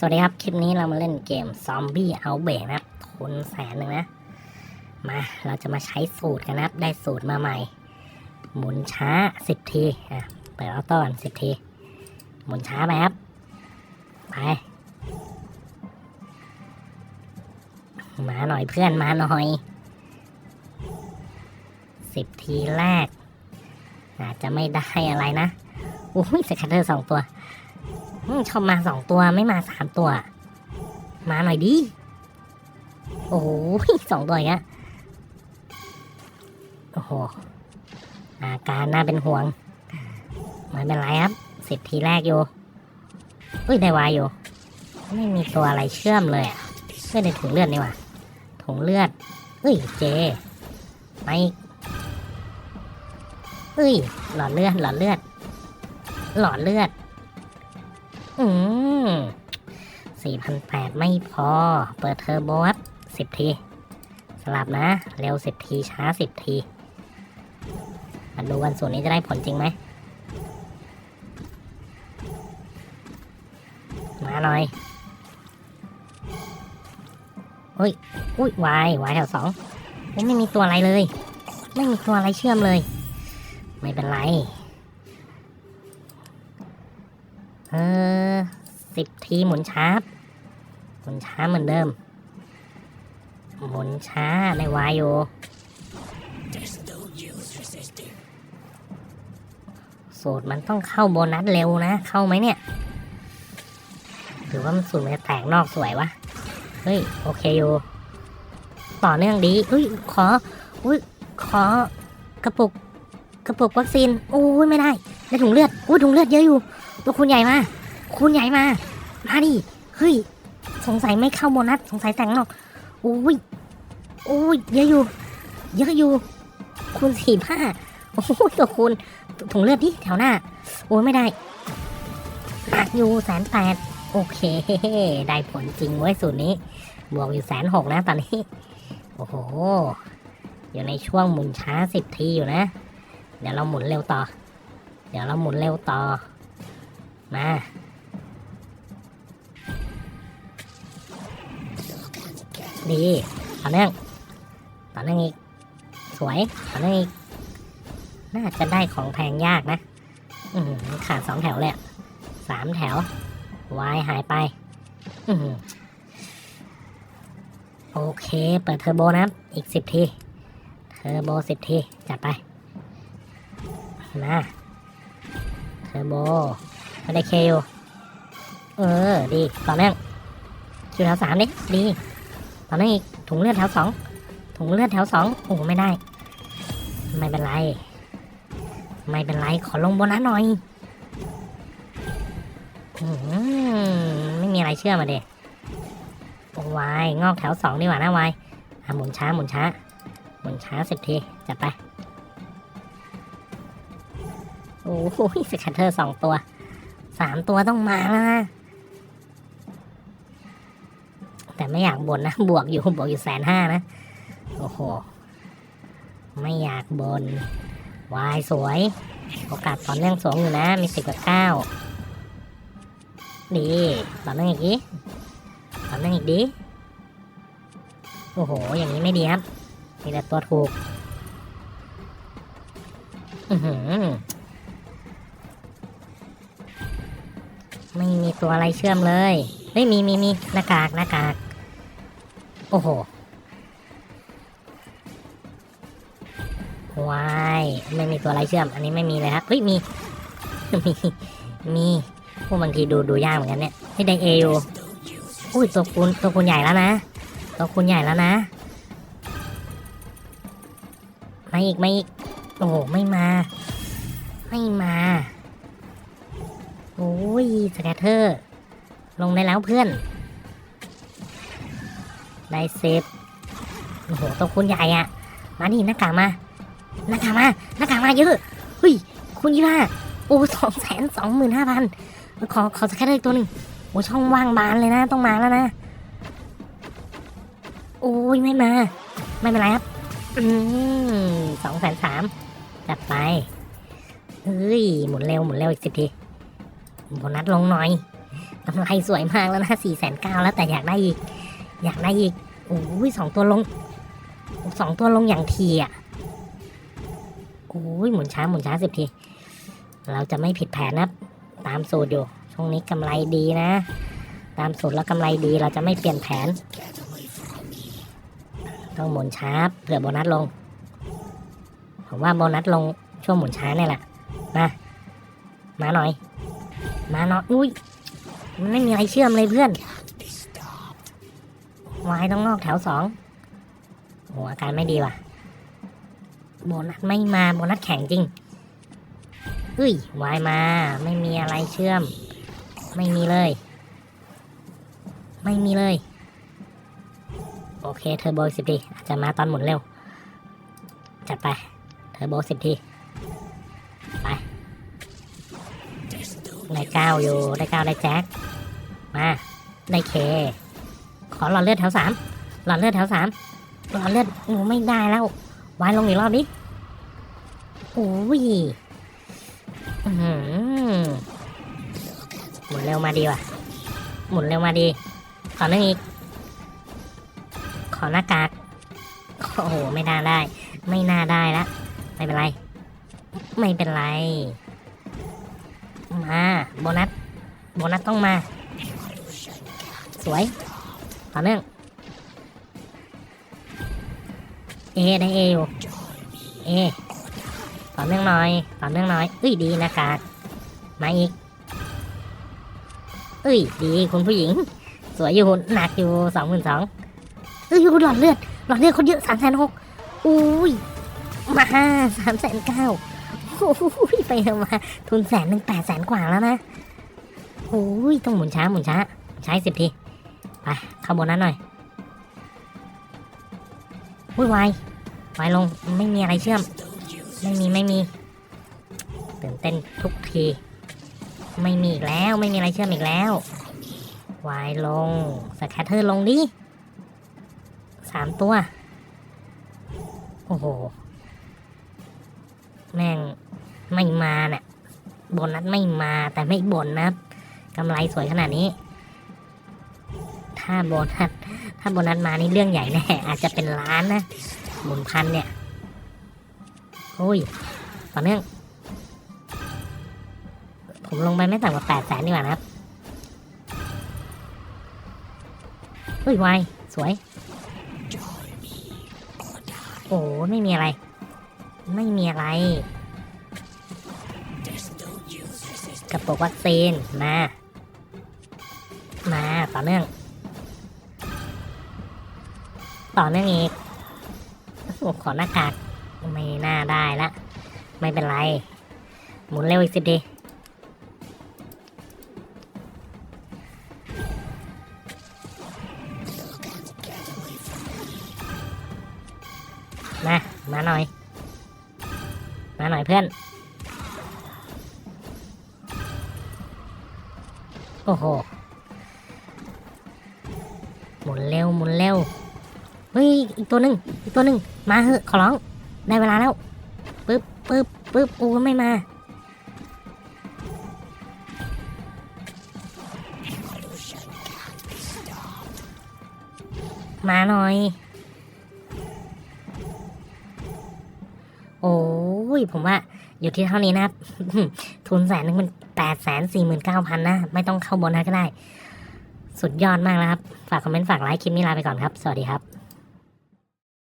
สวัสดีครับ คลิปนี้เรามาเล่นเกมซอมบี้เอาเบรกนะครับทุนแสนหนึ่งนะ มาเราจะมาใช้สูตรกันนะครับ ได้สูตรมาใหม่ หมุนช้าสิบทีอะเปิดออโต้ก่อนสิบที หมุนช้าไปครับ ไป มาหน่อยเพื่อนมาหน่อยสิบทีแรก อาจจะไม่ได้อะไรนะโอ้ยสแคตเตอร์สองตัว อืมชอบมาสองตัวไม่มาสามตัว มาหน่อยดิ โอ้โหสองตัวอย่างเงี้ยโอ้โห อาการน่าเป็นห่วงไม่เป็นไรครับสิบทีแรกอยู่อุ้ยได้วายอยู่ ไม่มีตัวอะไรเชื่อมเลยอะเชื่อในถุงเลือดนี่หว่าถุงเลือดเอ้ยเจไปเอ้ย หลอดเลือดหลอดเลือด หลอดเลือด อืมสี่พันแปดไม่พอ เปิดเทอร์โบครับสิบที สลับนะ เร็วสิบที ช้าสิบทีมาดูกันส่วนนี้จะได้ผลจริงไหม มาหน่อย อุ้ย อุ้ยวายวายแถวสองไม่มีตัวอะไรเลย ไม่มีตัวอะไรเชื่อมเลย ไม่เป็นไร เออสิบทีหมุนช้ารับหมุนช้าเหมือนเดิม หมุนช้าในวายอยู่สูตรมันต้องเข้าโบนัสเร็วนะ เข้าไหมเนี่ย หรือว่ามันสูตรมันจะแตกนอกสวยวะ เฮ้ย โอเคอยู่ ต่อเนื่องดีเฮ้ย ขอ อุ้ย ขอกระปุก กระปุกวัคซีน โอ้ย ไม่ได้ ได้ถุงเลือดอุ้ยถุงเลือดเยอะอยู่ ตัวคุณใหญ่มา คุณใหญ่มา มาดิ เฮ้ย สงสัยไม่เข้าโบนัส สงสัยแต่งนอกโอ้ยโอ้ยเยอะอยู่ เยอะอยู่ คุณสี่ผ้าโอ้ยตัวคุณ ถุงเลือดดิแถวหน้า โอ้ยไม่ได้หนักอยู่แสนแปดโอเค ได้ผลจริงเว้ยสูตรนี้ บวกอยู่แสนหกนะตอนนี้ โอ้โห อยู่ในช่วงหมุนช้าสิบทีอยู่นะ เดี๋ยวเราหมุนเร็วต่อ เดี๋ยวเราหมุนเร็วต่อ มา ดีต่อเนื่องต่อเนื่องอีก สวยต่อเนื่องอีก น่าจะได้ของแพงยากนะ อืขาดสองแถวเลยสามแถว วายหายไป อืโอเค เปิดเทอร์โบนะครับอีกสิบที เทอร์โบสิบที จัดไป มา เทอร์โบไม่ได้เคอยู่เออ ดีต่อเนื่องคิวแถวสามดิดีต่อเนื่องอีกถุงเลือดแถวสองถุงเลือดแถวสองโอ้ไม่ได้ ไม่เป็นไร ไม่เป็นไร ขอลงโบนัสหน่อยออหือไม่มีอะไรเชื่อมาเด็วายงอกแถวสองดีกว่านะวายหมุนช้าหมุนช้าหมุนช้าสิบทีจัดไป อ้โหสแคตเตอร์สองตัว สามตัวต้องมาแล้วนะ แต่ไม่อยากบ่นนะ บวกอยู่บวกอยู่แสนห้านะ โอ้โห ไม่อยากบน่นวายสวย โอกาสต่อเนื่องสูงอยู่นะ มีสิบกับเก้าดีต่อเนื่องอีกดิต่อเนื่องอีกดิโอ้โห อย่างนี้ไม่ดีครับ มีแต่ตัวถูก อือหือ ไม่มีตัวอะไรเชื่อมเลยเฮ้ยมีมีมีหน้ากากหน้ากาก โอ้โหวายไม่มีตัวอะไรเชื่อม อันนี้ไม่มีเลยครับเฮ้ยมี มีมีพวกบางทีดูดูยากเหมือนกันเนี่ยให้ไดเออยู่อุ้ยตัวคุณตัวคุณใหญ่แล้วนะ ตัวคุณใหญ่แล้วนะมาอีกมาอีกโอ้โหไม่มา ไม่มา โอ้ยสแกตเตอร์ ลงได้แล้วเพื่อน ได้เซฟโอ้โหตัวคุณใหญ่อะมาดิหน้ากากมาหน้ากากมาหน้ากากมาเยอะเฮ้ยคุณยี่ห้าโอ้สองแสนสองหมื่นห้าพันขอขอสแกตเตอร์อีกตัวหนึ่งโอ้ช่องว่างบานเลยนะต้องมาแล้วนะ โอ้ยไม่มา ไม่เป็นไรครับอืมสองแสนสามจัดไปเฮ้ยหมุนเร็วหมุนเร็วอีกสิบที โบนัสลงหน่อยกำไรสวยมากแล้วนะสี่แสนเก้าแล้วแต่อยากได้อีก อยากได้อีกโอ้ยสองตัวลงสองตัวลงอย่างทีอะโอ้ยหมุนช้าหมุนช้าสิบที เราจะไม่ผิดแผนนะตามสูตรอยู่ ช่วงนี้กำไรดีนะ ตามสูตรแล้วกำไรดีเราจะไม่เปลี่ยนแผน ต้องหมุนช้าเผื่อโบนัสลง ผมว่าโบนัสลงช่วงหมุนช้าเนี่ยแหละมามาหน่อย มาหน่อยอุ้ยมันไม่มีอะไรเชื่อมเลยเพื่อนวายต้องงอกแถวสองโหอาการไม่ดีว่ะ โบนัสไม่มาโบนัสแข็งจริงเอ้ยวายมา ไม่มีอะไรเชื่อม ไม่มีเลย ไม่มีเลย โอเคเทอร์โบสิบทีอาจจะมาตอนหมุนเร็ว จัดไป เทอร์โบสิบที ไป ได้เก้าอยู่ได้เก้าได้แจ็คมาได้เค ขอหลอดเลือดแถวสามหลอดเลือดแถวสามหลอดเลือดโอ้ไม่ได้แล้ววายลงอีกรอบดิโอ้ยอือหือหมุนเร็วมาดีว่ะ หมุนเร็วมาดี ขอหนึ่งอีก ขอหน้ากาก โอ้โห ไม่น่าได้ ไม่น่าได้ละ ไม่เป็นไร ไม่เป็นไร มาโบนัสโบนัสต้องมา สวยต่อเนื่องเอได้เออยู่เอต่อเนื่องหน่อยต่อเนื่องหน่อยเอ้ยดีนะกากมาอีกเอ้ยดีคุณผู้หญิง สวยอยู่หนักอยู่สองหมื่นสองเอ้ยหลอดเลือดหลอดเลือดคนเยอะสามแสนหกอุ้ยมาสามแสนเก้า ไปเอามา ทุนแสนหนึ่งแปดแสนกว่าแล้วนะโอ้ยต้องหมุนช้าหมุนช้า ใช้สิบที ไปเข้าโบนัสหน่อยอุ้ยวายวายลงไม่มีอะไรเชื่อม ไม่มีไม่มีตื่นเต้นทุกที ไม่มีอีกแล้วไม่มีอะไรเชื่อมอีกแล้ววายลงสแคตเตอร์ลงดิสามตัว โอ้โห แม่ง ไม่มาเนี่ยโบนัสไม่มาแต่ไม่บ่นนะครับกำไรสวยขนาดนี้ ถ้าโบนัสถ้าโบนัสมานี่เรื่องใหญ่แน่อาจจะเป็นล้านนะหมุนพันเนี่ยโอ้ยต่อเนื่องผมลงไปไม่ต่ำกว่าแปดแสนดีกว่านะครับเฮ้ยวายสวย โอ้ไม่มีอะไร ไม่มีอะไร กระปุกวัคซีนมา มาต่อเนื่อง ต่อเนื่องอีกโอ้ขอหน้ากากไม่น่าได้ละ ไม่เป็นไร หมุนเร็วอีกสิบดีมา มาหน่อย มาหน่อยเพื่อน อ้โหหมุนเร็วหมุนเร็วเฮ้ยอีกตัวหนึ่งอีกตัวหนึ่งมาเหอะขอร้องได้เวลาแล้วปึ๊บปึ๊บปึ๊บโอ้ไม่มามาหน่อย โอ้ย ผมว่า อยู่ที่เท่านี้นะครับ ทุนแสนนึงมันแปดแสนสี่หมื่นเก้าพันนะ ไม่ต้องเข้าโบนัสก็ได้ สุดยอดมากนะครับ ฝากคอมเมนต์ ฝากไลค์คลิปนี้ลาไปก่อนครับ สวัสดีครับ